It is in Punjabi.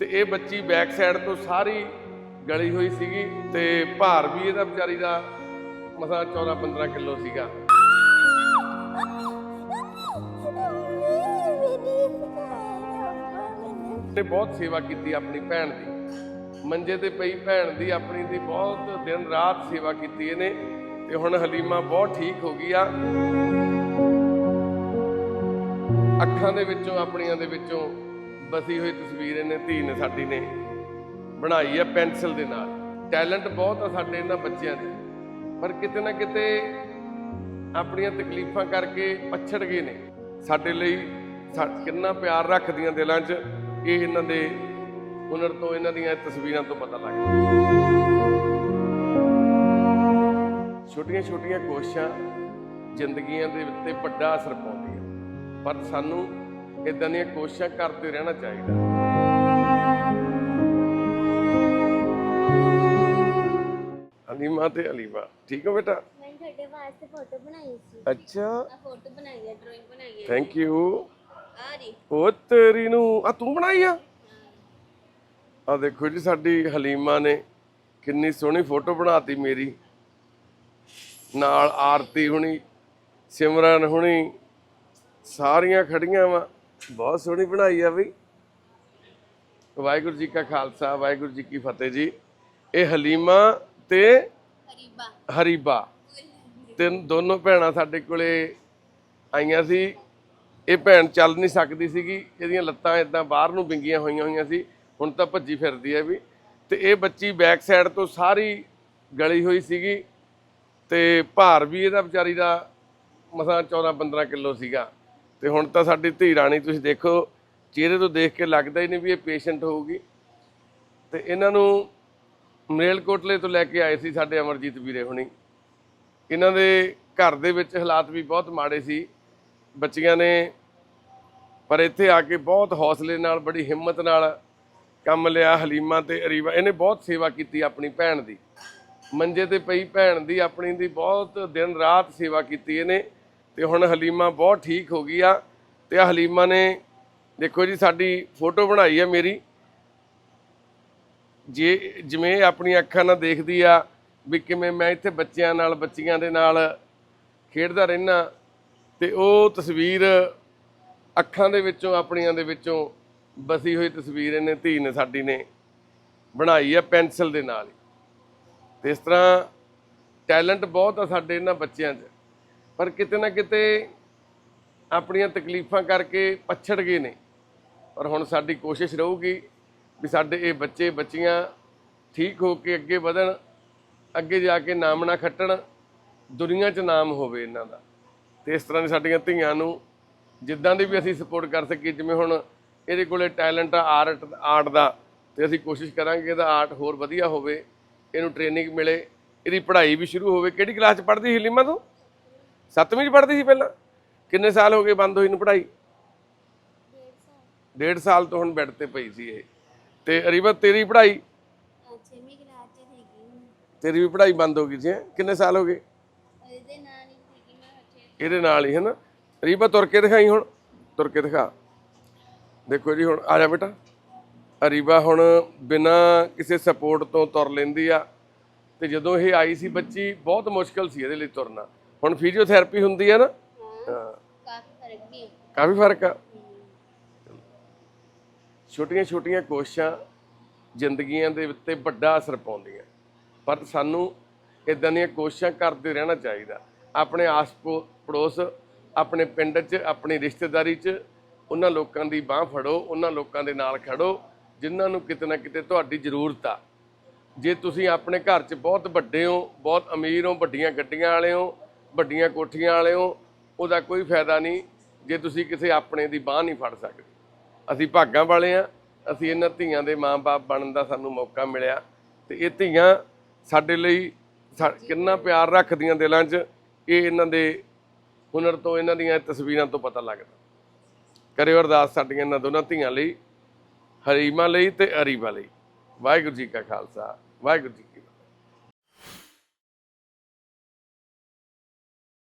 ਤੇ ਇਹ ਬੱਚੀ ਬੈਕ ਸਾਈਡ ਤੋਂ ਸਾਰੀ ਗਲੀ ਹੋਈ ਸੀਗੀ ਤੇ ਭਾਰ ਵੀ ਇਹਦਾ ਵਿਚਾਰੀ ਦਾ ਮਸਾ 14 15 ਕਿਲੋ ਸੀਗਾ। ਤੇ ਬਹੁਤ ਸੇਵਾ ਕੀਤੀ ਆਪਣੀ ਭੈਣ ਦੀ। ਮੰਜੇ ਤੇ ਪਈ ਭੈਣ ਦੀ ਆਪਣੀ ਦੀ ਬਹੁਤ ਦਿਨ ਰਾਤ ਸੇਵਾ ਕੀਤੀ ਇਹਨੇ ਤੇ ਹੁਣ ਹਲੀਮਾ ਬਹੁਤ ਠੀਕ ਹੋ ਗਈ ਆ। ਅੱਖਾਂ ਦੇ ਵਿੱਚੋਂ, ਆਪਣੀਆਂ ਦੇ ਵਿੱਚੋਂ ਬਸੀ ਹੋਈ ਤਸਵੀਰ ਇਹਨੇ, ਧੀ ਨੇ, ਸਾਡੀ ਨੇ ਬਣਾਈ ਹੈ ਪੈਨਸਲ ਦੇ ਨਾਲ। ਟੈਲੈਂਟ ਬਹੁਤ ਆ ਸਾਡੇ ਇਹਨਾਂ ਬੱਚਿਆਂ 'ਚ ਪਰ ਕਿਤੇ ਨਾ ਕਿਤੇ ਆਪਣੀਆਂ ਤਕਲੀਫਾਂ ਕਰਕੇ ਪਛੜ ਗਏ ਨੇ। ਸਾਡੇ ਲਈ ਸਾ- ਕਿੰਨਾ ਪਿਆਰ ਰੱਖਦੀਆਂ ਦਿਲਾਂ 'ਚ ਇਹ ਇਹਨਾਂ ਦੇ ਹੁਨਰ ਤੋਂ ਇਹਨਾਂ ਦੀਆਂ ਤਸਵੀਰਾਂ ਤੋਂ ਪਤਾ ਲੱਗਦਾ ਛੋਟੀਆਂ ਛੋਟੀਆਂ ਕੋਸ਼ਿਸ਼ਾਂ ਜ਼ਿੰਦਗੀਆਂ ਦੇ ਉੱਤੇ ਵੱਡਾ ਅਸਰ ਪਾਉਂਦੀਆਂ। ਪਰ ਸਾਨੂੰ ਇਦਾਂ ਦੀਆਂ ਕੋਸ਼ਿਸ਼ਾਂ ਕਰਦੇ ਰਹਿਣਾ ਚਾਹੀਦਾ। ਅਲੀਮਾ ਤੇ ਅਲੀਮਾ ਠੀਕ ਹੋ ਬੇਟਾ? ਮੈਂ ਤੁਹਾਡੇ ਵਾਸਤੇ ਫੋਟੋ ਬਣਾਈ ਸੀ। ਅੱਛਾ। ਆ ਫੋਟੋ ਬਣਾਈ ਹੈ ਡਰਾਇੰਗ ਬਣਾਈ ਹੈ ਥੈਂਕ ਯੂ ਆ ਰਹੀ। ਉਹ ਤੇਰੀ ਨੂੰ ਆ ਤੂੰ ਬਣਾਈ ਆ? ਆ ਦੇਖੋ ਜੀ ਸਾਡੀ ਹਲੀਮਾ ਨੇ ਕਿੰਨੀ ਸੋਹਣੀ ਫੋਟੋ ਬਣਾਤੀ ਮੇਰੀ। ਨਾਲ ਆਰਤੀ ਹੁਣੀ ਸਿਮਰਨ ਹੁਣੀ ਸਾਰੀਆਂ ਖੜੀਆਂ ਵਾ। ਬਹੁਤ ਸੋਹਣੀ ਬਣਾਈ ਆ ਬਈ। ਵਾਹਿਗੁਰੂ ਜੀ ਕਾ ਖਾਲਸਾ ਵਾਹਿਗੁਰੂ ਜੀ ਕੀ ਫਤਿਹ ਜੀ। ਇਹ ਹਲੀਮਾ ਤੇ ਹਰੀਬਾ। ਹਰੀਬਾ। ਤਿੰਨ ਦੋਨੋਂ ਭੈਣਾਂ ਸਾਡੇ ਕੋਲੇ ਆਈਆਂ ਸੀ। ਇਹ ਭੈਣ ਚੱਲ ਨਹੀਂ ਸਕਦੀ ਸੀਗੀ ਇਹਦੀਆਂ ਲੱਤਾਂ ਇਦਾਂ ਬਾਹਰ ਨੂੰ ਵਿੰਗੀਆਂ ਹੋਈਆਂ ਹੋਈਆਂ ਸੀ। ਹੁਣ ਤਾਂ ਭੱਜੀ ਫਿਰਦੀ ਹੈ ਵੀ। ਤੇ ਇਹ ਬੱਚੀ ਬੈਕ ਸਾਈਡ ਤੋਂ ਸਾਰੀ ਗਲੀ ਹੋਈ ਸੀਗੀ। ਤੇ ਭਾਰ ਵੀ ਇਹਦਾ ਵਿਚਾਰੀ ਦਾ ਮਸਾਂ 14 15 ਕਿਲੋ ਸੀਗਾ। ਤੇ ਹੁਣ ਤਾਂ ਸਾਡੀ ਧੀ ਰਾਣੀ ਤੁਸੀਂ ਦੇਖੋ, ਚਿਹਰੇ ਤੋਂ ਦੇਖ ਕੇ ਲੱਗਦਾ ਹੀ ਨਹੀਂ ਵੀ ਇਹ ਪੇਸ਼ੈਂਟ ਹੋਊਗੀ। ਤੇ ਇਹਨਾਂ ਨੂੰ ਮਰੇਲਕੋਟਲੇ ਤੋਂ ਲੈ ਕੇ ਆਏ ਸੀ ਸਾਡੇ ਅਮਰਜੀਤ ਵੀਰੇ ਹੁਣੀ। ਇਹਨਾਂ ਦੇ ਘਰ ਦੇ ਵਿੱਚ ਹਾਲਾਤ ਵੀ ਬਹੁਤ ਮਾੜੇ ਸੀ। ਬੱਚੀਆਂ ਨੇ, ਪਰ ਇੱਥੇ ਆ ਕੇ ਬਹੁਤ ਹੌਸਲੇ ਨਾਲ, ਬੜੀ ਹਿੰਮਤ ਨਾਲ ਕੰਮ ਲਿਆ, ਹਲੀਮਾ ਤੇ ਅਰੀਵਾ। ਇਹਨੇ ਬਹੁਤ ਸੇਵਾ ਕੀਤੀ ਆਪਣੀ ਭੈਣ ਦੀ। ਮੰਜੇ ਤੇ ਪਈ ਭੈਣ ਦੀ, ਆਪਣੀ ਦੀ ਬਹੁਤ ਦਿਨ ਰਾਤ ਸੇਵਾ ਕੀਤੀ ਇਹਨੇ। ਤੇ ਹੁਣ ਹਲੀਮਾ ਬਹੁਤ ਠੀਕ ਹੋ ਗਈ ਆ ਤੇ ਆ ਹਲੀਮਾ ਨੇ, ਦੇਖੋ ਜੀ, ਸਾਡੀ ਫੋਟੋ ਬਣਾਈ ਆ ਮੇਰੀ ਜੇ ਜਿਵੇਂ ਇਹ ਆਪਣੀ ਅੱਖਾਂ ਨਾਲ ਦੇਖਦੀ ਆ ਵੀ ਕਿਵੇਂ ਮੈਂ ਇੱਥੇ ਬੱਚਿਆਂ ਨਾਲ, ਬੱਚੀਆਂ ਦੇ ਨਾਲ ਖੇਡਦਾ ਰਹਿਣਾ ਤੇ ਉਹ ਤਸਵੀਰ ਅੱਖਾਂ ਦੇ ਵਿੱਚੋਂ, ਆਪਣੀਆਂ ਦੇ ਵਿੱਚੋਂ ਬਸੀ ਹੋਈ ਤਸਵੀਰ ਇਹਨੇ, ਧੀ ਨੇ ਸਾਡੀ ਨੇ ਬਣਾਈ ਆ ਪੈਨਸਲ ਦੇ ਨਾਲ ਹੀ। ਤੇ ਇਸ ਤਰ੍ਹਾਂ ਟੈਲੈਂਟ ਬਹੁਤ ਆ ਸਾਡੇ ਇਹਨਾਂ ਬੱਚਿਆਂ 'ਚ ਪਰ ਕਿਤੇ ਨਾ ਕਿਤੇ ਆਪਣੀਆਂ ਤਕਲੀਫਾਂ ਕਰਕੇ ਪਛੜ ਗਏ ਨੇ। ਪਰ ਹੁਣ ਸਾਡੀ ਕੋਸ਼ਿਸ਼ ਰਹੂਗੀ ਵੀ ਸਾਡੇ ਇਹ ਬੱਚੇ, ਬੱਚੀਆਂ ਠੀਕ ਹੋ ਕੇ ਅੱਗੇ ਵਧਣ, ਅੱਗੇ ਜਾ ਕੇ ਨਾਮ ਨਾ ਖੱਟਣ, ਦੁਨੀਆ 'ਚ ਨਾਮ ਹੋਵੇ ਇਹਨਾਂ ਦਾ। ਤੇ ਇਸ ਤਰ੍ਹਾਂ ਦੀ ਸਾਡੀਆਂ ਧੀਆਂ ਨੂੰ ਜਿੱਦਾਂ ਦੀ ਵੀ ਅਸੀਂ ਸਪੋਰਟ ਕਰ ਸਕੀਏ, ਜਿਵੇਂ ਹੁਣ ਇਹਦੇ ਕੋਲੇ ਟੈਲੈਂਟ ਆ ਆਰਟ ਆਰਟ ਦਾ, ਤੇ ਅਸੀਂ ਕੋਸ਼ਿਸ਼ ਕਰਾਂਗੇ ਇਹਦਾ ਆਰਟ ਹੋਰ ਵਧੀਆ ਹੋਵੇ, ਇਹਨੂੰ ਟ੍ਰੇਨਿੰਗ ਮਿਲੇ, ਇਹਦੀ ਪੜ੍ਹਾਈ ਵੀ ਸ਼ੁਰੂ ਹੋਵੇ। ਕਿਹੜੀ ਕਲਾਸ 'ਚ ਪੜ੍ਹਦੀ ਸੀ ਲੀਮਾ ਤੂੰ? ਸੱਤਵੀਂ 'ਚ ਪੜ੍ਹਦੀ ਸੀ ਪਹਿਲਾਂ? ਕਿੰਨੇ ਸਾਲ ਹੋ ਗਏ ਬੰਦ ਹੋਈ ਨੂੰ ਪੜ੍ਹਾਈ? ਡੇਢ ਸਾਲ। ਤੋਂ ਹੁਣ ਬੈੱਡ ਤੇ ਪਈ ਸੀ ਇਹ। ਤੇ ਅਰੀਬਤ ਤੇਰੀ ਪੜ੍ਹਾਈ? ਛੇਵੀਂ ਕਲਾਸ ਚ ਸੀਗੀ ਤੇਰੀ ਵੀ ਪੜ੍ਹਾਈ ਬੰਦ ਹੋ ਗਈ ਸੀ? ਕਿੰਨੇ ਸਾਲ ਹੋ ਗਏ? ਇਹਦੇ ਨਾਲ ਹੀ ਸੀਗੀ ਮੈਂ ਅੱਛੇ ਇਹਦੇ ਨਾਲ ਹੀ ਹੈ ਨਾ? ਰੀਬਾ ਤੁਰ ਕੇ ਦਿਖਾਈ ਹੁਣ? ਤੁਰ ਕੇ ਦਿਖਾ। ਦੇਖੋ ਜੀ ਹੁਣ ਆ ਜਾ ਬੇਟਾ। ਅਰੀਬਾ ਹੁਣ ਬਿਨਾ ਕਿਸੇ ਸਪੋਰਟ ਤੋਂ ਤੁਰ ਲੈਂਦੀ ਆ। ਤੇ ਜਦੋਂ ਇਹ ਆਈ ਸੀ ਬੱਚੀ ਬਹੁਤ ਮੁਸ਼ਕਲ ਸੀ ਇਹਦੇ ਲਈ ਤੁਰਨਾ। ਹੁਣ ਫਿਜ਼ੀਓਥੈਰੇਪੀ ਹੁੰਦੀ ਹੈ ਨਾ। ਹਾਂ ਕਾਫੀ ਫ਼ਰਕ ਵੀ ਕਾਫੀ ਫ਼ਰਕ ਆ। ਛੋਟੀਆਂ ਛੋਟੀਆਂ ਕੋਸ਼ਿਸ਼ਾਂ ਜ਼ਿੰਦਗੀਆਂ ਦੇ ਉੱਤੇ ਵੱਡਾ ਅਸਰ ਪਾਉਂਦੀਆਂ। ਪਰ ਸਾਨੂੰ ਇਦਾਂ ਦੀਆਂ ਕੋਸ਼ਿਸ਼ਾਂ ਕਰਦੇ ਰਹਿਣਾ ਚਾਹੀਦਾ। ਆਪਣੇ ਆਸ ਪੋ- ਪੜੋਸ ਆਪਣੇ ਪਿੰਡ 'ਚ, ਆਪਣੀ ਰਿਸ਼ਤੇਦਾਰੀ 'ਚ, ਉਹਨਾਂ ਲੋਕਾਂ ਦੀ ਬਾਹ ਫੜੋ, ਉਹਨਾਂ ਲੋਕਾਂ ਦੇ ਨਾਲ ਖੜੋ, ਜਿਨ੍ਹਾਂ ਨੂੰ ਕਿਤੇ ਨਾ ਕਿਤੇ ਤੁਹਾਡੀ ਜ਼ਰੂਰਤ ਆ। ਜੇ ਤੁਸੀਂ ਆਪਣੇ ਘਰ 'ਚ ਬਹੁਤ ਵੱਡੇ ਹੋ, ਬਹੁਤ ਅਮੀਰ ਹੋ, ਵੱਡੀਆਂ ਗੱਡੀਆਂ ਵਾਲੇ ਹੋ ਵੱਡੀਆਂ ਕੋਠੀਆਂ ਵਾਲੇ ਹੋ ਉਹਦਾ ਕੋਈ ਫਾਇਦਾ ਨਹੀਂ ਜੇ ਤੁਸੀਂ ਕਿਸੇ ਆਪਣੇ ਦੀ ਬਾਹ ਨਹੀਂ ਫੜ ਸਕਦੇ। ਅਸੀਂ ਭਾਗਾਂ ਵਾਲੇ ਆ, ਅਸੀਂ ਇਹਨਾਂ ਧੀਆਂ ਦੇ ਮਾਂ-ਬਾਪ ਬਣਨ ਦਾ ਸਾਨੂੰ ਮੌਕਾ ਮਿਲਿਆ ਤੇ ਇਹ ਧੀਆਂ ਸਾਡੇ ਲਈ ਸਾ- ਕਿੰਨਾ ਪਿਆਰ ਰੱਖਦੀਆਂ ਦਿਲਾਂ 'ਚ, ਇਹ ਇਹਨਾਂ ਦੇ ਹੁਨਰ ਤੋਂ, ਇਹਨਾਂ ਦੀਆਂ ਤਸਵੀਰਾਂ ਤੋਂ ਪਤਾ ਲੱਗਦਾ। ਕਰਿਓ ਅਰਦਾਸ ਸਾਡੀਆਂ ਇਹਨਾਂ ਦੋਨਾਂ ਧੀਆਂ ਲਈ, ਹਰੀਮਾ ਲਈ ਤੇ ਅਰੀਬਾ ਲਈ। ਵਾਹਿਗੁਰੂ ਜੀ ਕਾ ਖਾਲਸਾ, ਵਾਹਿਗੁਰੂ ਜੀ